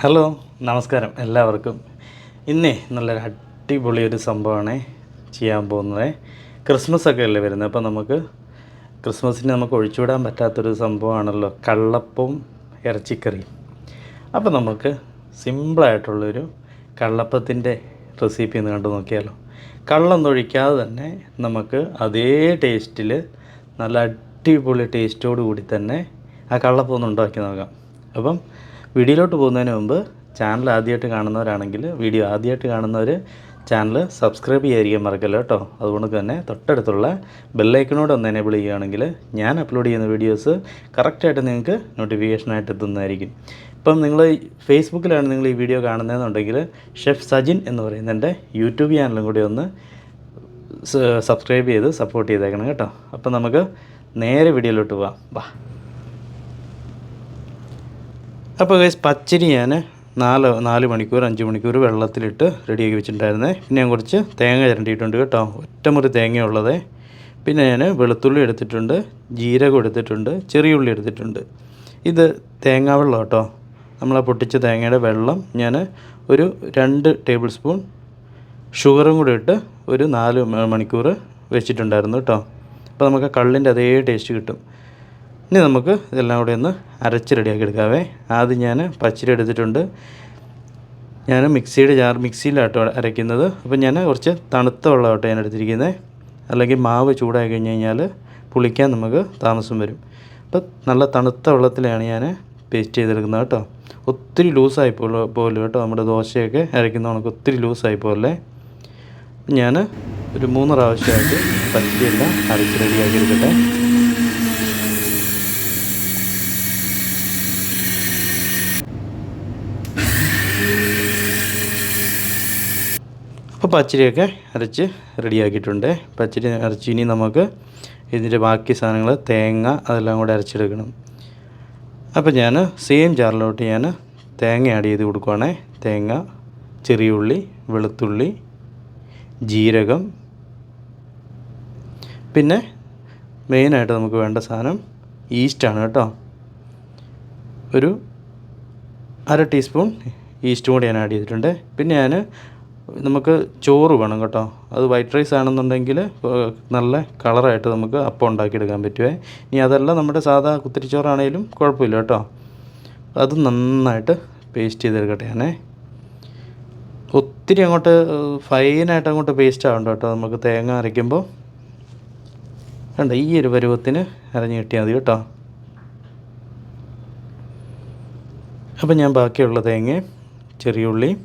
Hello നമസ്കാരം എല്ലാവർക്കും. ഇന്നേ നല്ലൊരു അടിപൊളി ഒരു സംഭവമാണ് ചെയ്യാൻ പോകുന്നത്. ക്രിസ്മസ് ഒക്കെ അല്ലേ വരുന്നത്? അപ്പോൾ നമുക്ക് ക്രിസ്മസിന് നമുക്ക് ഒഴിച്ചുവിടാൻ പറ്റാത്തൊരു സംഭവമാണല്ലോ കള്ളപ്പവും ഇറച്ചിക്കറിയും. അപ്പോൾ നമുക്ക് സിമ്പിളായിട്ടുള്ളൊരു കള്ളപ്പത്തിന്റെ റെസിപ്പി എന്ന് കണ്ടു നോക്കിയാലോ. കള്ളൊന്നൊഴിക്കാതെ തന്നെ നമുക്ക് അതേ ടേസ്റ്റിൽ നല്ല അടിപൊളി ടേസ്റ്റോടു കൂടി തന്നെ ആ കള്ളപ്പം ഒന്ന് ഉണ്ടാക്കി നോക്കാം. അപ്പം വീഡിയോയിലോട്ട് പോകുന്നതിന് മുമ്പ് ചാനൽ ആദ്യമായിട്ട് കാണുന്നവരാണെങ്കിൽ വീഡിയോ ആദ്യമായിട്ട് കാണുന്നവർ ചാനൽ സബ്സ്ക്രൈബ് ചെയ്യാതിരിക്കാൻ മറക്കല്ലോ കേട്ടോ. അതുകൊണ്ട് തന്നെ തൊട്ടടുത്തുള്ള ബെല്ലൈക്കനോട് ഒന്ന് എനേബിൾ ചെയ്യുകയാണെങ്കിൽ ഞാൻ അപ്ലോഡ് ചെയ്യുന്ന വീഡിയോസ് കറക്റ്റായിട്ട് നിങ്ങൾക്ക് നോട്ടിഫിക്കേഷനായിട്ട് എത്തുന്നതായിരിക്കും. ഇപ്പം നിങ്ങൾ ഫേസ്ബുക്കിലാണ് നിങ്ങൾ ഈ വീഡിയോ കാണുന്നതെന്നുണ്ടെങ്കിൽ ഷെഫ് സജിൻ എന്ന് പറയുന്ന എന്റെ യൂട്യൂബ് ചാനലും കൂടി ഒന്ന് സബ്സ്ക്രൈബ് ചെയ്ത് സപ്പോർട്ട് ചെയ്തേക്കണം കേട്ടോ. അപ്പം നമുക്ക് നേരെ വീഡിയോയിലോട്ട് പോവാം. വാ. അപ്പോൾ ഗൈസ് പച്ചരി ഞാൻ നാല് നാല് മണിക്കൂർ അഞ്ച് മണിക്കൂർ വെള്ളത്തിലിട്ട് റെഡിയാക്കി വെച്ചിട്ടുണ്ടായിരുന്നേ. പിന്നെ ഞാൻ കുറച്ച് തേങ്ങ ചിരണ്ടിയിട്ടുണ്ട് കേട്ടോ. ഒറ്റമുറി തേങ്ങ ഉള്ളത്. പിന്നെ ഞാൻ വെളുത്തുള്ളി എടുത്തിട്ടുണ്ട് ജീരകം എടുത്തിട്ടുണ്ട് ചെറിയ ഉള്ളി എടുത്തിട്ടുണ്ട്. ഇത് തേങ്ങാ വെള്ളം കേട്ടോ. നമ്മളെ പൊട്ടിച്ച തേങ്ങയുടെ വെള്ളം ഞാൻ ഒരു രണ്ട് ടേബിൾ സ്പൂൺ ഷുഗറും കൂടി ഇട്ട് ഒരു നാല് മണിക്കൂർ വെച്ചിട്ടുണ്ടായിരുന്നു കേട്ടോ. അപ്പോൾ നമുക്ക് കള്ളിന്റെ അതേ ടേസ്റ്റ് കിട്ടും. ഇനി നമുക്ക് ഇതെല്ലാം കൂടെ ഒന്ന് അരച്ച് റെഡിയാക്കി എടുക്കാവേ. ആദ്യം ഞാൻ പച്ചരി എടുത്തിട്ടുണ്ട്. ഞാൻ മിക്സിയുടെ ജാർ മിക്സിയിലാട്ടോ അരയ്ക്കുന്നത്. അപ്പോൾ ഞാൻ കുറച്ച് തണുത്ത വെള്ളമാട്ടോ ഞാൻ എടുത്തിരിക്കുന്നത് അല്ലെങ്കിൽ മാവ് ചൂടായി കഴിഞ്ഞ് കഴിഞ്ഞാൽ പുളിക്കാൻ നമുക്ക് താമസം വരും. അപ്പോൾ നല്ല തണുത്ത വെള്ളത്തിലാണ് ഞാൻ പേസ്റ്റ് ചെയ്തെടുക്കുന്നത് കേട്ടോ. ഒത്തിരി ലൂസായി പോലെ കേട്ടോ. നമ്മുടെ ദോശയൊക്കെ അരയ്ക്കുന്ന കണക്ക് ഒത്തിരി ലൂസായി പോലെ ഞാൻ ഒരു മൂന്ന് പ്രാവശ്യമായിട്ട് പച്ചരിയെല്ലാം അരച്ച് റെഡിയാക്കി എടുക്കട്ടെ. അപ്പോൾ പച്ചരിയൊക്കെ അരച്ച് റെഡിയാക്കിയിട്ടുണ്ട്. പച്ചരി അരച്ച് ഇനി നമുക്ക് ഇതിന്റെ ബാക്കി സാധനങ്ങൾ തേങ്ങ അതെല്ലാം കൂടെ അരച്ചെടുക്കണം. അപ്പോൾ ഞാൻ സെയിം ജാറിലോട്ട് ഞാൻ തേങ്ങ ആഡ് ചെയ്ത് കൊടുക്കുവാണേ. തേങ്ങ ചെറിയ ഉള്ളി വെളുത്തുള്ളി ജീരകം. പിന്നെ മെയിനായിട്ട് നമുക്ക് വേണ്ട സാധനം ഈസ്റ്റാണ് കേട്ടോ. ഒരു അര ടീസ്പൂൺ ഈസ്റ്റും കൂടി ഞാൻ ആഡ് ചെയ്തിട്ടുണ്ട്. പിന്നെ ഞാൻ നമുക്ക് ചോറ് വേണം കേട്ടോ. അത് വൈറ്റ് റൈസ് ആണെന്നുണ്ടെങ്കിൽ നല്ല കളറായിട്ട് നമുക്ക് അപ്പം ഉണ്ടാക്കിയെടുക്കാൻ പറ്റുമേ ഇനി അതല്ല നമ്മുടെ സാധാ കുത്തിരിച്ചോറാണേലും കുഴപ്പമില്ല കേട്ടോ. അത് നന്നായിട്ട് പേസ്റ്റ് ചെയ്തെടുക്കട്ടെ ഞാനേ. ഒത്തിരി അങ്ങോട്ട് ഫൈനായിട്ട് അങ്ങോട്ട് പേസ്റ്റ് ആവണ്ട കേട്ടോ. നമുക്ക് തേങ്ങ അരയ്ക്കുമ്പോൾ. കണ്ട ഈ ഒരു പരുവത്തിന് അരഞ്ഞു കിട്ടിയാൽ മതി കേട്ടോ. അപ്പം ഞാൻ ബാക്കിയുള്ള തേങ്ങയും ചെറിയ ഉള്ളിയും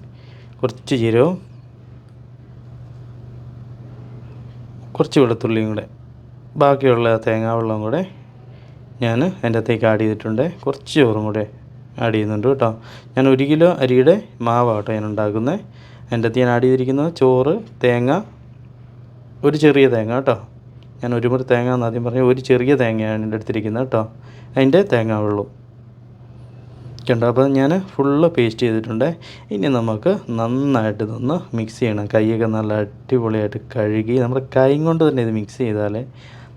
കുറച്ച് ജീരകവും കുറച്ച് വെളുത്തുള്ളിയും കൂടെ ബാക്കിയുള്ള തേങ്ങാ വെള്ളം കൂടെ ഞാൻ എന്റെ അകത്തേക്ക് ആഡ് ചെയ്തിട്ടുണ്ട്. കുറച്ച് ചോറും കൂടെ ആഡ് ചെയ്യുന്നുണ്ട് കേട്ടോ. ഞാൻ ഒരു കിലോ അരിയുടെ മാവാണ് കേട്ടോ ഞാൻ ഉണ്ടാക്കുന്നത് എന്റെ അകത്ത് ഞാൻ ആഡ് ചെയ്തിരിക്കുന്നത് ചോറ് തേങ്ങ ഒരു ചെറിയ തേങ്ങ കേട്ടോ. ഞാൻ ഒരു മുറി തേങ്ങ എന്ന് ആദ്യം പറഞ്ഞു ഒരു ചെറിയ തേങ്ങയാണ് എന്റെ അടുത്തിരിക്കുന്നത് കേട്ടോ. അതിന്റെ തേങ്ങാ വെള്ളവും. കണ്ടോ അപ്പോൾ ഞാൻ ഫുള്ള് പേസ്റ്റ് ചെയ്തിട്ടുണ്ട്. ഇനി നമുക്ക് നന്നായിട്ട് ഇതൊന്ന് മിക്സ് ചെയ്യണം. കൈയൊക്കെ നല്ല അടിപൊളിയായിട്ട് കഴുകി നമ്മുടെ കൈ കൊണ്ട് തന്നെ ഇത് മിക്സ് ചെയ്താലേ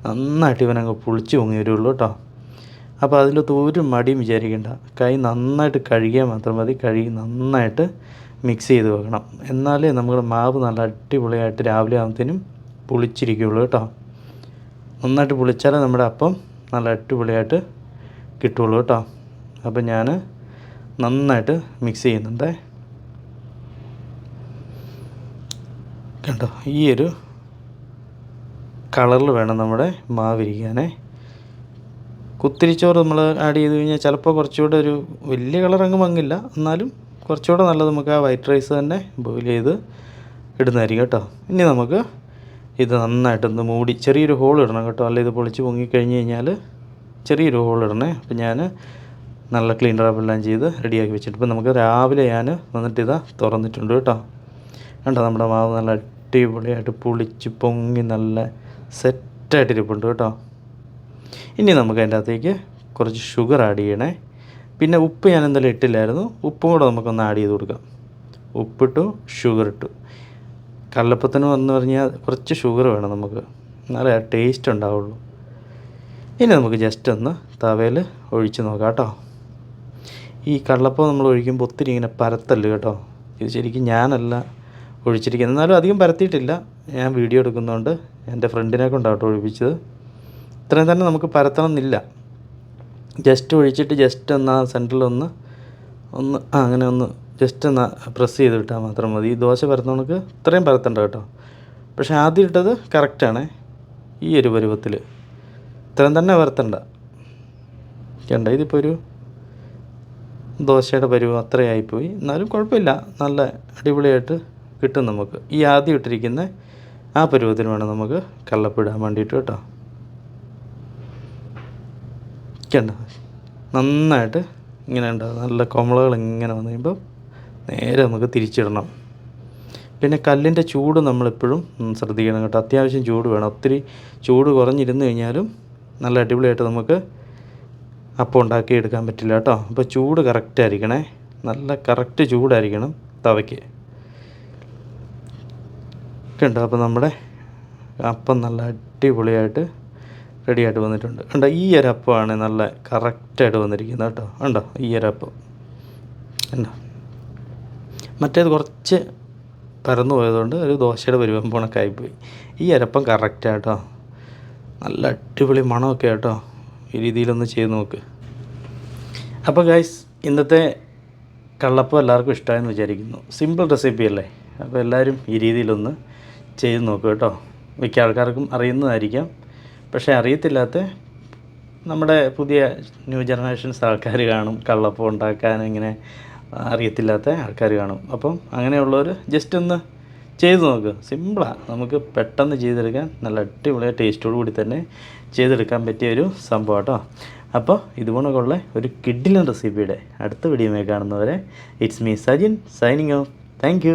നന്നായിട്ട് ഇവനങ്ങ് പുളിച്ച് പൊങ്ങി വരുള്ളൂ കേട്ടോ. അപ്പോൾ അതിന്റെ ഒരു മടിയും വിചാരിക്കേണ്ട. കൈ നന്നായിട്ട് കഴുകിയാൽ മാത്രം മതി. കഴുകി നന്നായിട്ട് മിക്സ് ചെയ്ത് വെക്കണം. എന്നാലേ നമ്മുടെ മാവ് നല്ല അടിപൊളിയായിട്ട് രാവിലെ ആകുമ്പത്തേനും പൊളിച്ചിരിക്കുള്ളൂ കേട്ടോ. നന്നായിട്ട് പുളിച്ചാലേ നമ്മുടെ അപ്പം നല്ല അടിപൊളിയായിട്ട് കിട്ടുള്ളൂ കേട്ടോ. അപ്പം ഞാൻ നന്നായിട്ട് മിക്സ് ചെയ്യുന്നുണ്ട്. കണ്ടോ ഈ ഒരു കളറിൽ വേണം നമ്മുടെ മാവിരിക്കാനേ കുത്തിരിച്ചോറ് നമ്മൾ ആഡ് ചെയ്ത് കഴിഞ്ഞാൽ ചിലപ്പോൾ കുറച്ചുകൂടെ ഒരു വലിയ കളർ അങ്ങ് മങ്ങില്ല. എന്നാലും കുറച്ചുകൂടെ നല്ലത് നമുക്ക് ആ വൈറ്റ് റൈസ് തന്നെ ബോയിൽ ചെയ്ത് ഇടുന്നതായിരിക്കും കേട്ടോ. ഇനി നമുക്ക് ഇത് നന്നായിട്ടൊന്ന് മൂടി ചെറിയൊരു ഹോൾ ഇടണം കേട്ടോ. അല്ല ഇത് പൊളിച്ച് പൊങ്ങിക്കഴിഞ്ഞ് കഴിഞ്ഞാൽ ചെറിയൊരു ഹോൾ ഇടണേ. അപ്പം ഞാൻ നല്ല ക്ലീൻ എല്ലാം ചെയ്ത് റെഡിയാക്കി വെച്ചിട്ട് ഇപ്പം നമുക്ക് രാവിലെ ഞാൻ വന്നിട്ട് ഇതാ തുറന്നിട്ടുണ്ട് കേട്ടോ. കണ്ടോ നമ്മുടെ മാവ് നല്ല അടിപൊളിയായിട്ട് പുളിച്ച് പൊങ്ങി നല്ല സെറ്റായിട്ട് ഇരിപ്പുണ്ട് കേട്ടോ. ഇനി നമുക്ക് അതിന്റെ അകത്തേക്ക് കുറച്ച് ഷുഗർ ആഡ് ചെയ്യണേ. പിന്നെ ഉപ്പ് ഞാൻ എന്തായാലും ഇട്ടില്ലായിരുന്നു. ഉപ്പും കൂടെ നമുക്കൊന്ന് ആഡ് ചെയ്ത് കൊടുക്കാം. ഉപ്പിട്ടു ഷുഗർ ഇട്ടു. കള്ളപ്പത്തിന് വന്നു പറഞ്ഞാൽ കുറച്ച് ഷുഗർ വേണം നമുക്ക്. ആ ടേസ്റ്റ് ഉണ്ടാവുള്ളൂ. ഇനി നമുക്ക് ജസ്റ്റ് ഒന്ന് തവയിൽ ഒഴിച്ച് നോക്കാം കേട്ടോ. ഈ കള്ളപ്പം നമ്മൾ ഒഴിക്കുമ്പോൾ ഒത്തിരി ഇങ്ങനെ പരത്തല്ല കേട്ടോ. ഇത് ശരിക്കും ഞാനല്ല ഒഴിച്ചിരിക്കുന്നത്. എന്നാലും അധികം പരത്തിയിട്ടില്ല. ഞാൻ വീഡിയോ എടുക്കുന്നതുകൊണ്ട് എന്റെ ഫ്രണ്ടിനെ കൊണ്ടാട്ടോ ഒഴിപ്പിച്ചത്. ഇത്രയും തന്നെ നമുക്ക് പരത്തണം എന്നില്ല. ജസ്റ്റ് ഒഴിച്ചിട്ട് ജസ്റ്റ് ഒന്ന് ആ സെന്ററിലൊന്ന് ഒന്ന് ആ അങ്ങനെ ഒന്ന് ജസ്റ്റ് ഒന്ന് പ്രസ് ചെയ്ത് വിട്ടാൽ മാത്രം മതി. ഈ ദോശ പരത്തണക്ക് ഇത്രയും പരത്തണ്ട കേട്ടോ. പക്ഷേ ആദ്യം ഇട്ടത് കറക്റ്റാണ് ഈ ഒരു പരുവത്തിൽ ഇത്രയും തന്നെ പരത്തണ്ട. കണ്ട? ഇതിപ്പോൾ ഒരു ദോശയുടെ പരുവം അത്രയായിപ്പോയി. എന്നാലും കുഴപ്പമില്ല. നല്ല അടിപൊളിയായിട്ട് കിട്ടും നമുക്ക്. ഈ ആദ്യം ഇട്ടിരിക്കുന്ന ആ പരുവത്തിന് വേണം നമുക്ക് കള്ളപ്പിടാൻ വേണ്ടിയിട്ട് കേട്ടോ. കണ്ട? നന്നായിട്ട് ഇങ്ങനെ ഉണ്ടാവും നല്ല കൊമളകൾ ഇങ്ങനെ വന്നു കഴിയുമ്പോൾ നേരെ നമുക്ക് തിരിച്ചിടണം. പിന്നെ കല്ലിന്റെ ചൂട് നമ്മളെപ്പോഴും ശ്രദ്ധിക്കണം കേട്ടോ. അത്യാവശ്യം ചൂട് വേണം. ഒത്തിരി ചൂട് കുറഞ്ഞിരുന്നു കഴിഞ്ഞാലും നല്ല അടിപൊളിയായിട്ട് നമുക്ക് അപ്പം ഉണ്ടാക്കി എടുക്കാൻ പറ്റില്ല കേട്ടോ. അപ്പോൾ ചൂട് കറക്റ്റ് ആയിരിക്കണേ. നല്ല കറക്റ്റ് ചൂടായിരിക്കണം തവയ്ക്ക്. കണ്ടോ? അപ്പോൾ നമ്മുടെ അപ്പം നല്ല അടിപൊളിയായിട്ട് റെഡിയായിട്ട് വന്നിട്ടുണ്ട്. കണ്ടോ? ഈ ഒരു അപ്പമാണ് നല്ല കറക്റ്റായിട്ട് വന്നിരിക്കുന്നത് കേട്ടോ. ഉണ്ടോ ഈ ഒരു അപ്പം. കണ്ടോ? മറ്റേത് കുറച്ച് പരന്നു പോയതുകൊണ്ട് ഒരു ദോശയുടെ പരുവം പോണക്കായിപ്പോയി ഈ അരപ്പം കറക്റ്റാട്ടോ നല്ല അടിപൊളി മണമൊക്കെ കേട്ടോ ഈ രീതിയിലൊന്ന് ചെയ്ത് നോക്ക്. അപ്പോൾ ഗൈസ് ഇന്നത്തെ കള്ളപ്പം എല്ലാവർക്കും ഇഷ്ടമായെന്ന് വിചാരിക്കുന്നു. സിമ്പിൾ റെസിപ്പി അല്ലേ? അപ്പോൾ എല്ലാവരും ഈ രീതിയിലൊന്ന് ചെയ്ത് നോക്കുക കേട്ടോ. മിക്ക ആൾക്കാർക്കും അറിയുന്നതായിരിക്കാം. പക്ഷേ അറിയത്തില്ലാത്ത നമ്മുടെ പുതിയ ന്യൂ ജനറേഷൻസ് ആൾക്കാർ കാണും. കള്ളപ്പം ഉണ്ടാക്കാൻ ഇങ്ങനെ അറിയത്തില്ലാത്ത ആൾക്കാർ കാണും. അപ്പം അങ്ങനെയുള്ളവർ ജസ്റ്റ് ഒന്ന് ചെയ്ത് നോക്കുക സിമ്പിളാണ് നമുക്ക് പെട്ടെന്ന് ചെയ്തെടുക്കാൻ നല്ല അടിപൊളിയ ടേസ്റ്റോടു കൂടി തന്നെ ചെയ്തെടുക്കാൻ പറ്റിയ ഒരു സംഭവം കേട്ടോ. അപ്പോൾ ഇതുപോലുള്ള ഒരു കിഡിലൻ റെസിപ്പിയുടെ അടുത്ത വീഡിയോ കാണുന്നവരെ it's me Sajin signing off thank